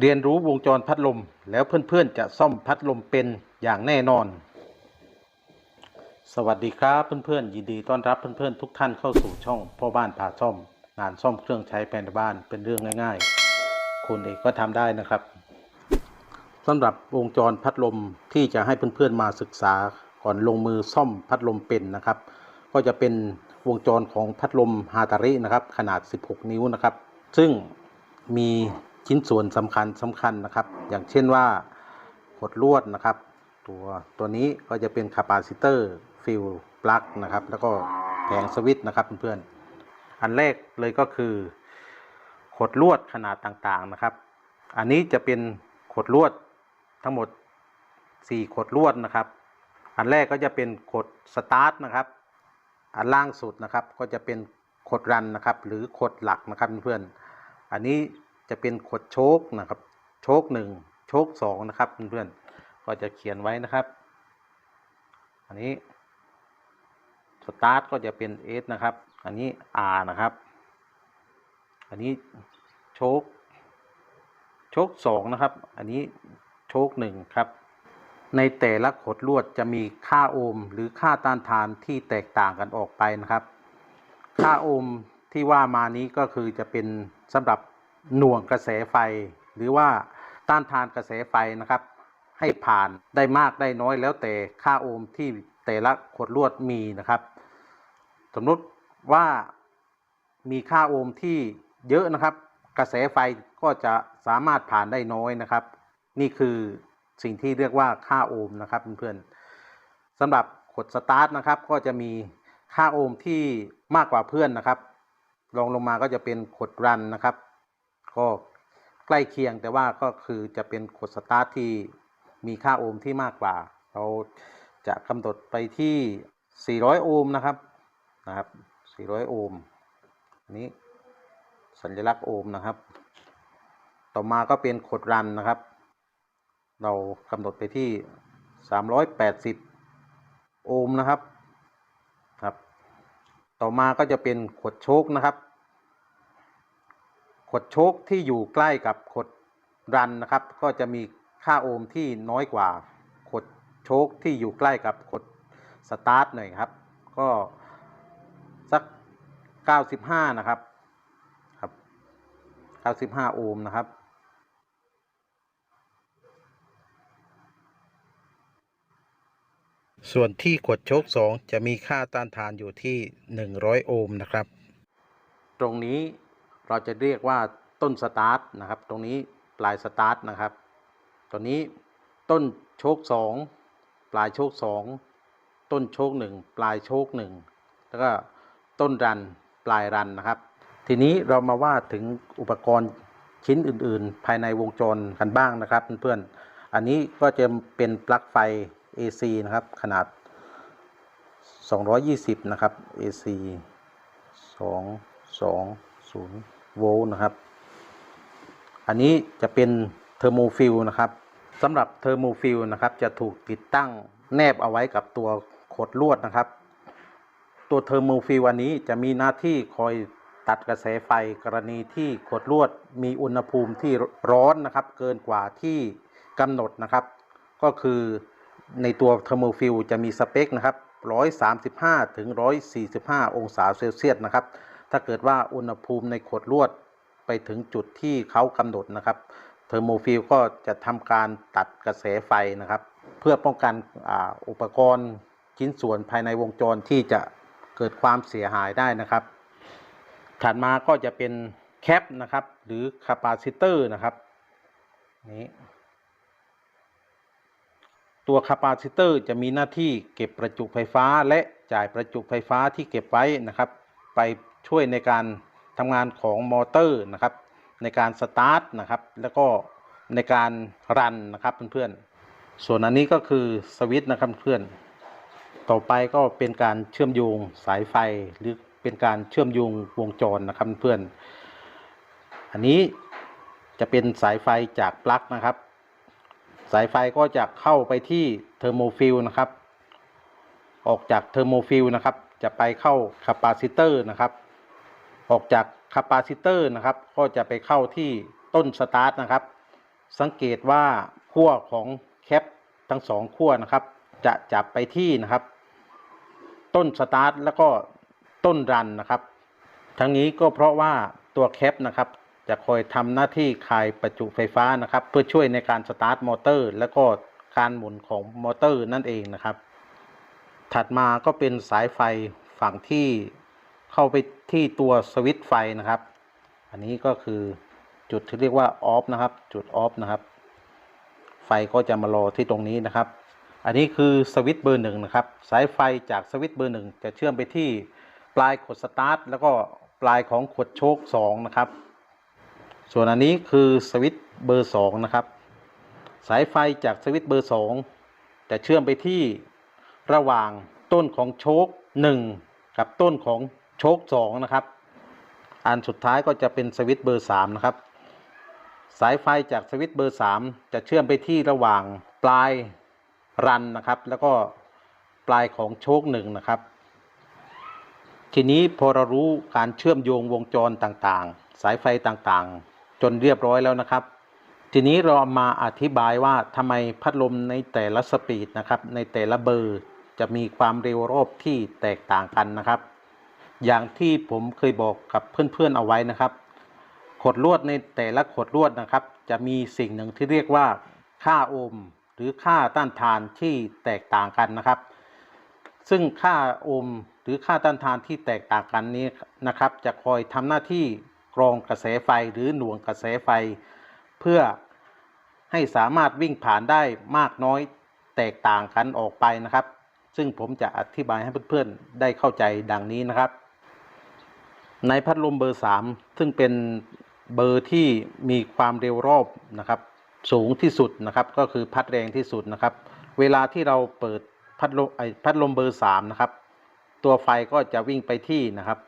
เรียนรู้วงจรพัดลม แล้วเพื่อนๆจะซ่อมพัดลมเป็นอย่างแน่นอน สวัสดีครับเพื่อนๆยินดีต้อนรับเพื่อนๆทุกท่านเข้าสู่ช่องพ่อบ้านพาซ่อม งานซ่อมเครื่องใช้ภายในบ้านเป็นเรื่องง่ายๆคุณเองก็ทำได้นะครับสำหรับวงจรพัดลมที่จะให้เพื่อนๆมาศึกษาก่อนลงมือซ่อมพัดลมเป็นนะครับ ก็จะเป็นวงจรของพัดลมฮาตารินะครับ ขนาด 16 นิ้วนะครับ ซึ่งมี ชิ้นส่วนสำคัญสำคัญนะครับ อย่างเช่นว่าขดลวดนะครับ ตัวตัวนี้ก็จะเป็นคาปาซิเตอร์ฟิลปลั๊กนะครับ แล้วก็แผงสวิตช์นะครับเพื่อนๆอันแรกเลยก็คือขดลวดขนาดต่างๆนะครับ อันนี้จะเป็นขดลวดทั้งหมด 4 ขดลวดนะครับ อันแรกก็จะเป็นขดสตาร์ทนะครับ อันล่างสุดนะครับก็จะเป็นขดรันนะครับ หรือขดหลักนะครับเพื่อนๆอันนี้ จะเป็นขดโชคนะครับ โชคหนึ่งโชคสองนะครับเพื่อนๆก็จะเขียนไว้นะครับ อันนี้สตาร์ทก็จะเป็น S นะครับ อันนี้ R นะครับ อันนี้โชคโชคสองนะครับ อันนี้โชคหนึ่งครับ ในแต่ละขดลวดจะมีค่าโอห์มหรือค่าต้านทานที่แตกต่างกันออกไปนะครับ ค่าโอห์มที่ว่ามานี้ก็คือจะเป็นสำหรับ หน่วงกระแสไฟ หรือว่าต้านทานกระแสไฟนะครับ ให้ผ่านได้มากได้น้อยแล้วแต่ค่าโอห์มที่แต่ละขดลวดมีนะครับ สมมติว่ามีค่าโอห์มที่เยอะนะครับ กระแสไฟก็จะสามารถผ่านได้น้อยนะครับ นี่คือสิ่งที่เรียกว่าค่าโอห์มนะครับเพื่อนๆสำหรับขดสตาร์ทนะครับ ก็จะมีค่าโอห์มที่มากกว่าเพื่อนนะครับรองลงมาก็จะเป็นขดรันนะครับ ก็ใกล้เคียงแต่ว่าก็คือจะเป็นขดสตาร์ทที่มีค่าโอห์มที่มากกว่า เราจะกำหนดไปที่ 400 โอห์มนะครับนะครับ 400 โอห์มอันนี้สัญลักษณ์โอห์มนะครับ ต่อมาก็เป็นขดรันนะครับ เรากำหนดไปที่ 380 โอห์มนะครับครับ ต่อมาก็จะเป็นขดโชคนะครับ ขดโชคที่อยู่ใกล้กับขดรันนะครับ ก็จะมีค่าโอห์มที่น้อยกว่าขดโชคที่อยู่ใกล้กับขดสตาร์ทหน่อยครับ ก็สัก 95 นะครับครับ 95 โอห์มนะครับส่วนที่ขดโชค2จะมีค่าต้านทานอยู่ที่ 100 โอห์มนะครับ ตรงนี้ เราจะเรียกว่าต้นสตาร์ทนะครับ ตรงนี้ปลายสตาร์ทนะครับตัวนี้ต้นโชค2 ปลายโชค 2 ต้นโชค 1 ปลายโชค 1 แล้วก็ต้นรันปลายรันนะครับ ทีนี้เรามาว่าถึงอุปกรณ์ชิ้นอื่น ๆ ภายในวงจรกันบ้างนะครับเพื่อนๆอันนี้ก็จะเป็นปลั๊กไฟ AC นะครับ ขนาด 220 นะครับ AC 220 โวลต์นะครับ อันนี้จะเป็นเทอร์โมฟิลนะครับสำหรับเทอร์โมฟิลนะครับ จะถูกติดตั้งแนบเอาไว้กับตัวขดลวดนะครับ ตัวเทอร์โมฟิลอันนี้จะมีหน้าที่คอยตัดกระแสไฟกรณีที่ขดลวดมีอุณหภูมิที่ร้อนนะครับ เกินกว่าที่กำหนดนะครับ ก็คือในตัวเทอร์โมฟิลจะมีสเปคนะครับ 135 ถึง 145 องศาเซลเซียสนะครับ ถ้าเกิดว่าอุณหภูมิในขดลวดไปถึงจุดที่เขากำหนดนะครับเทอร์โมฟิลก็จะทำการตัดกระแสไฟนะครับ เพื่อป้องกันออุปกรณ์ชิ้นส่วนภายในวงจรที่จะเกิดความเสียหายได้นะครับ ถัดมาก็จะเป็นแคปนะครับ หรือคาปาซิเตอร์นะครับนี้ตัวคาปาซิเตอร์จะมีหน้าที่เก็บประจุไฟฟ้าและจ่ายประจุไฟฟ้าที่เก็บไว้นะครับ ไป ช่วยในการทำงานของมอเตอร์นะครับ ในการสตาร์ทนะครับ แล้วก็ในการรันนะครับเพื่อนๆ ส่วนอันนี้ก็คือสวิตช์นะครับเพื่อนต่อไปก็เป็นการเชื่อมโยงสายไฟหรือเป็นการเชื่อมโยงวงจรนะครับเพื่อนอันนี้จะเป็นสายไฟจากปลั๊กนะครับ สายไฟก็จะเข้าไปที่เทอร์โมฟิลนะครับ ออกจากเทอร์โมฟิลนะครับ จะไปเข้าคาปาซิเตอร์นะครับ ออกจากคาปาซิเตอร์นะครับ ก็จะไปเข้าที่ต้นสตาร์ทนะครับ สังเกตว่าขั้วของแคปทั้งสองขั้วนะครับ จะจับไปที่นะครับ ต้นสตาร์ทแล้วก็ต้นรันนะครับ ทั้งนี้ก็เพราะว่าตัวแคปนะครับจะคอยทำหน้าที่คายประจุไฟฟ้านะครับ เพื่อช่วยในการสตาร์ทมอเตอร์ แล้วก็การหมุนของมอเตอร์นั่นเองนะครับ ถัดมาก็เป็นสายไฟฝั่งที่ เข้าไปที่ตัวสวิตช์ไฟนะครับ อันนี้ก็คือจุดที่เรียกว่าออฟนะครับ จุดออฟนะครับ ไฟก็จะมารอที่ตรงนี้นะครับ อันนี้คือสวิตช์เบอร์หนึ่งนะครับ สายไฟจากสวิตช์เบอร์หนึ่งจะเชื่อมไปที่ปลายขดสตาร์ทแล้วก็ปลายของขดโชคสองนะครับ ส่วนอันนี้คือสวิตช์เบอร์สองนะครับ สายไฟจากสวิตช์เบอร์สองจะเชื่อมไปที่ระหว่างต้นของโชคหนึ่งกับต้นของ โชคสองนะครับ อันสุดท้ายก็จะเป็นสวิตช์เบอร์สามนะครับ สายไฟจากสวิตช์เบอร์สามจะเชื่อมไปที่ระหว่างปลายรันนะครับ แล้วก็ปลายของโชคหนึ่งนะครับ ทีนี้พอเรารู้การเชื่อมโยงวงจรต่างๆ สายไฟต่างๆ จนเรียบร้อยแล้วนะครับ ทีนี้เรามาอธิบายว่าทำไมพัดลมในแต่ละสปีดนะครับ ในแต่ละเบอร์จะมีความเร็วรอบที่แตกต่างกันนะครับ อย่างที่ผมเคยบอกกับเพื่อนๆเอาไว้นะครับ ขดลวดในแต่ละขดลวดนะครับ จะมีสิ่งหนึ่งที่เรียกว่าค่าโอห์มหรือค่าต้านทานที่แตกต่างกันนะครับ ซึ่งค่าโอห์มหรือค่าต้านทานที่แตกต่างกันนี้นะครับ จะคอยทำหน้าที่กรองกระแสไฟหรือหน่วงกระแสไฟ เพื่อให้สามารถวิ่งผ่านได้มากน้อยแตกต่างกันออกไปนะครับ ซึ่งผมจะอธิบายให้เพื่อนๆได้เข้าใจดังนี้นะครับ ในพัดลมเบอร์ 3 ซึ่งเป็นเบอร์ที่มีความเร็วรอบนะครับ สูงที่สุดนะครับ ก็คือพัดแรงที่สุดนะครับ เวลาที่เราเปิดพัดลมไอพัดลมเบอร์3นะครับ ตัวไฟก็จะวิ่งไปที่นะครับ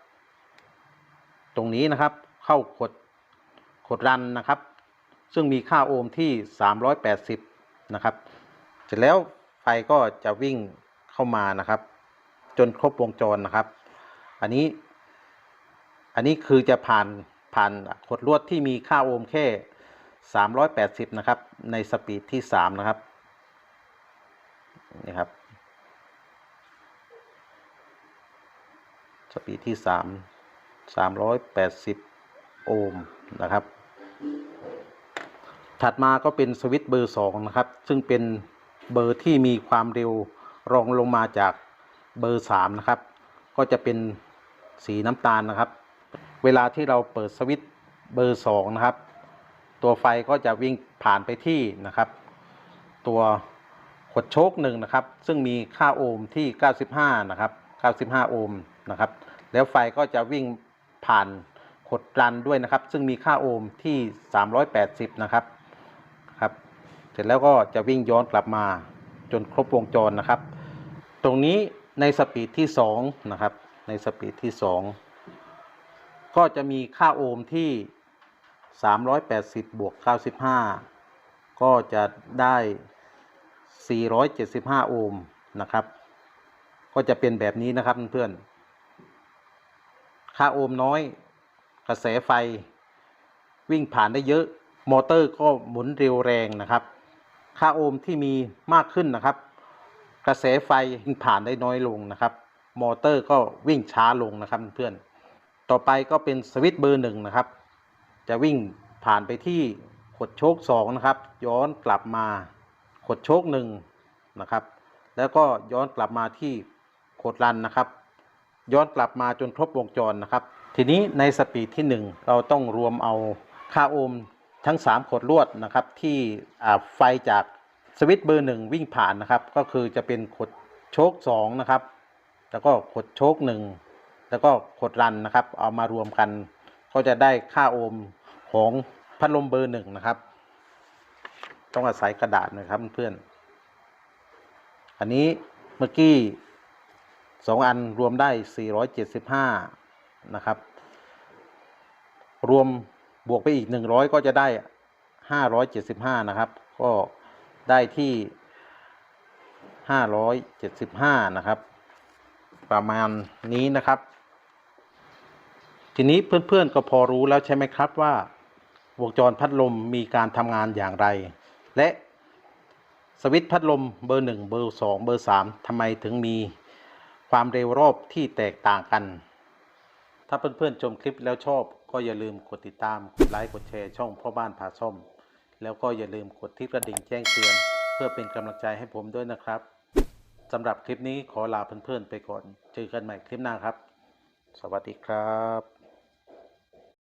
ตรงนี้นะครับเข้าขดขดรันนะครับ ซึ่งมีค่าโอห์มที่ 380 นะครับ เสร็จแล้วไฟก็จะวิ่งเข้ามานะครับ จนครบวงจรนะครับ อันนี้ อันนี้คือจะผ่านผ่านขดลวดที่มีค่าโอห์มแค่ 380 นะครับ ในสปีดที่ 3 นะครับนี่ครับสปีดที่ 3 380 โอห์มนะครับ ถัดมาก็เป็นสวิตช์เบอร์ 2 นะครับ ซึ่งเป็นเบอร์ที่มีความเร็วรองลงมาจากเบอร์ 3 นะครับ ก็จะเป็นสีน้ำตาลนะครับ เวลาที่เราเปิดสวิตช์เบอร์2นะครับ ตัวไฟก็จะวิ่งผ่านไปที่นะครับ ตัวขดโชคหนึ่งนะครับ ซึ่งมีค่าโอห์มที่ 95 นะครับ 95 โอห์มนะครับ แล้วไฟก็จะวิ่งผ่านขดรันด้วยนะครับ ซึ่งมีค่าโอห์มที่ 380 นะครับครับ เสร็จแล้วก็จะวิ่งย้อนกลับมาจนครบวงจรนะครับ ตรงนี้ในสปีดที่ 2 นะครับ ในสปีดที่ 2 ก็จะมีค่าโอห์มที่ 380 บวก 95 ก็จะได้ 475 โอห์มนะครับ ก็จะเป็นแบบนี้นะครับเพื่อนๆ ค่าโอห์มน้อย กระแสไฟ วิ่งผ่านได้เยอะ มอเตอร์ก็หมุนเร็วแรงนะครับ ค่าโอห์มที่มีมากขึ้นนะครับ กระแสไฟวิ่งผ่านได้น้อยลงนะครับ มอเตอร์ก็วิ่งช้าลงนะครับเพื่อนๆ ต่อไปก็เป็นสวิตช์เบอร์หนึ่งนะครับ จะวิ่งผ่านไปที่ขดโชคสองนะครับ ย้อนกลับมาขดโชคหนึ่งนะครับ แล้วก็ย้อนกลับมาที่ขดรันนะครับ ย้อนกลับมาจนครบวงจรนะครับ ทีนี้ในสปีดที่ 1 เราต้องรวมเอาค่าโอห์มทั้ง 3 ขดลวดนะครับ ที่ไฟจากสวิตช์เบอร์หนึ่งวิ่งผ่านนะครับ ก็คือจะเป็นขดโชค2นะครับ แล้วก็ขดโชค1 แล้วก็ขดรันนะครับ เอามารวมกัน ก็จะได้ค่าโอห์มของพัดลมเบอร์หนึ่งนะครับ ต้องอาศัยกระดาษนะครับเพื่อน อันนี้เมื่อกี้สองอันรวมได้ 475 นะครับ รวมบวกไปอีก 100 ก็จะได้ 575 นะครับ ก็ได้ที่ 575 นะครับ ประมาณนี้นะครับ ทีนี้เพื่อนๆก็พอรู้แล้วใช่ไหมครับว่า วงจรพัดลมมีการทำงานอย่างไร และสวิตช์พัดลมเบอร์ 1 เบอร์ 2 เบอร์ 3ทำไมถึงมีความเร็วรอบที่แตกต่างกัน ถ้าเพื่อนๆชมคลิปแล้วชอบ ก็อย่าลืมกดติดตามกดไลค์กดแชร์ช่องพ่อบ้านพาช่อมแล้วก็อย่าลืมกดที่กระดิ่งแจ้งเตือน เพื่อเป็นกำลังใจให้ผมด้วยนะครับสำหรับคลิปนี้ขอลาเพื่อนๆไปก่อน เจอกันใหม่คลิปหน้าครับ สวัสดีครับ